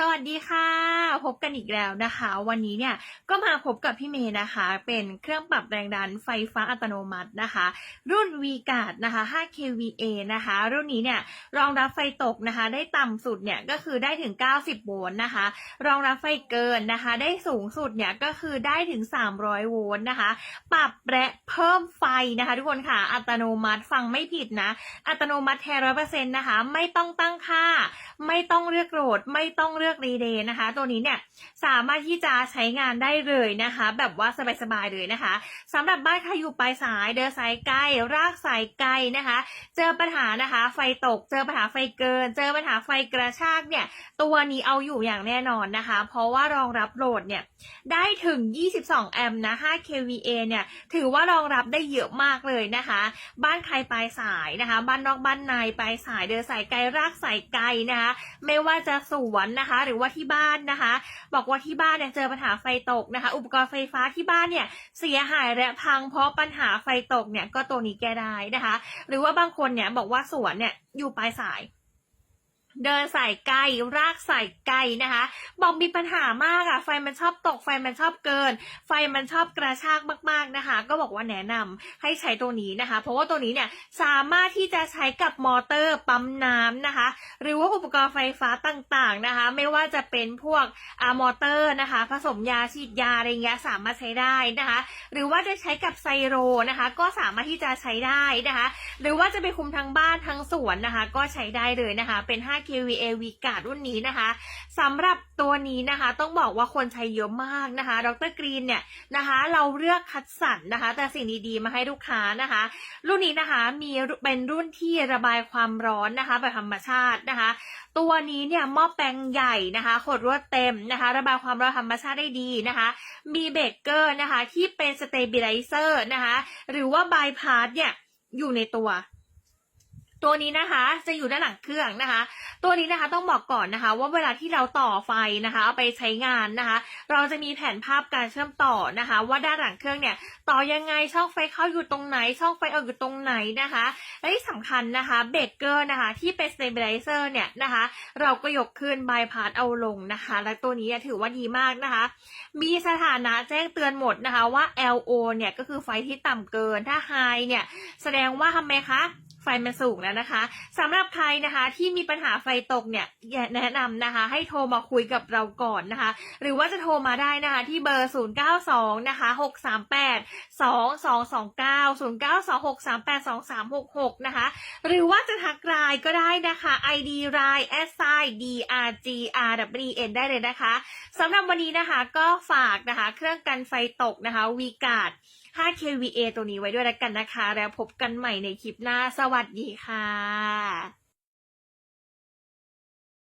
สวัสดีค่ะ พบกันอีกแล้วนะคะ วันนี้เนี่ยก็มาพบกับพี่เมย์นะคะ เป็นเครื่องปรับแรงดันไฟฟ้าอัตโนมัตินะคะ รุ่น v g a r d นะคะ 5kVA นะคะ รุ่นนี้เนี่ยรองรับไฟตกนะคะ ได้ต่ำสุดเนี่ยก็คือได้ถึง 90 โวลต์นะคะ รองรับไฟเกินนะคะ ได้สูงสุดเนี่ยก็คือได้ถึง 300 โวลต์นะคะ ปรับและเพิ่มไฟนะคะ ทุกคนค่ะอัตโนมัติฟังไม่ผิดนะ อัตโนมัติแท้ร้อยเปอร์เซ็นต์นะคะ ไม่ต้องตั้งค่า ไม่ต้องเลือกโหลดไม่ต้องเลือกรีเดย์นะคะ ตัวนี้เนี่ยสามารถที่จะใช้งานได้เลยนะคะ แบบว่าสบายๆเลยนะคะสำหรับบ้านใครอยู่ปลายสายเดินสายไกลรากสายไกลนะคะ เจอปัญหานะคะ ไฟตก เจอปัญหาไฟเกิน เจอปัญหาไฟกระชากเนี่ยตัวนี้เอาอยู่อย่างแน่นอนนะคะ เพราะว่ารองรับโหลดเนี่ยได้ถึง 22 แอมป์นะ 5 kVA เนี่ยถือว่ารองรับได้เยอะมากเลยนะคะ บ้านใครปลายสายนะคะ บ้านนอกบ้านในปลายสายเดินสายไกลรากสายไกลนะคะ ไม่ว่าจะสวนนะคะหรือว่าที่บ้านนะคะ บอกว่าที่บ้านเนี่ยเจอปัญหาไฟตกนะคะ อุปกรณ์ไฟฟ้าที่บ้านเนี่ยเสียหายและพังเพราะปัญหาไฟตกเนี่ยก็ตัวนี้แก้ได้นะคะ หรือว่าบางคนเนี่ยบอกว่าสวนเนี่ยอยู่ปลายสาย เดินสายไกลรากสายไกลนะคะ บอกมีปัญหามากอะไฟมันชอบตกไฟมันชอบเกิน ไฟมันชอบกระชากมากๆนะคะ ก็บอกว่าแนะนำให้ใช้ตัวนี้นะคะ เพราะว่าตัวนี้เนี่ยสามารถที่จะใช้กับมอเตอร์ปั๊มน้ำนะคะ หรือว่าอุปกรณ์ไฟฟ้าต่างๆนะคะ ไม่ว่าจะเป็นพวกอามอเตอร์นะคะ ผสมยาฉีดยาอะไรเงี้ยสามารถใช้ได้นะคะ หรือว่าจะใช้กับไซโรนะคะ ก็สามารถที่จะใช้ได้นะคะ หรือว่าจะไปคุมทั้งบ้านทั้งสวนนะคะ ก็ใช้ได้เลยนะคะ เป็น5 kVA v g a r d รุ่นนี้นะคะสำหรับตัวนี้นะคะต้องบอกว่าคนใช้เยอะมากนะคะ ดรกรีนเนี่ยนะคะ เราเลือกคัดสรรนะคะ แต่สิ่งดีๆมาให้ลูกค้านะคะ รุ่นนี้นะคะมีเป็นรุ่นที่ระบายความร้อนนะคะแบบธรรมชาตินะคะ ตัวนี้เนี่ยหม้อแปลงใหญ่นะคะขดรวดเต็มนะคะ ระบายความร้อนธรรมชาติได้ดีนะคะ มีเบเกอร์นะคะที่เป็นสเตเบลไลเซอร์นะคะ หรือว่าบายพาสเนี่ยอยู่ในตัว ตัวนี้นะคะจะอยู่ด้านหลังเครื่องนะคะ ตัวนี้นะคะต้องบอกก่อนนะคะ ว่าเวลาที่เราต่อไฟนะคะ เอาไปใช้งานนะคะ เราจะมีแผนภาพการเชื่อมต่อนะคะ ว่าด้านหลังเครื่องเนี่ยต่อยังไงช่องไฟเข้าอยู่ตรงไหน ช่องไฟออกอยู่ตรงไหนนะคะและที่สำคัญนะคะเบรกเกอร์นะคะที่เป็นสเตเบลไลเซอร์เนี่ยนะคะ เราก็ยกขึ้นบายพาสเอาลงนะคะ และตัวนี้ถือว่าดีมากนะคะ มีสถานะแจ้งเตือนหมดนะคะว่า LO เนี่ยก็คือไฟที่ต่ำเกินถ้า High เนี่ยแสดงว่าทำไมคะ ไฟมันสูงแล้วนะคะสำหรับใครนะคะที่มีปัญหาไฟตกเนี่ยแนะนำนะคะ ให้โทรมาคุยกับเราก่อนนะคะ หรือว่าจะโทรมาได้นะคะที่เบอร์ 092นะคะ638 2229 092 638 2366นะคะ หรือว่าจะทักไลน์ก็ได้นะคะ ID ไลน์ s i d r g r w n ได้เลยนะคะสำหรับวันนี้นะคะก็ฝากนะคะ เครื่องกันไฟตกนะคะ v g a r d 5 kVA ตัวนี้ไว้ด้วยแล้วกันนะคะ แล้วพบกันใหม่ในคลิปหน้า สวัสดีค่ะ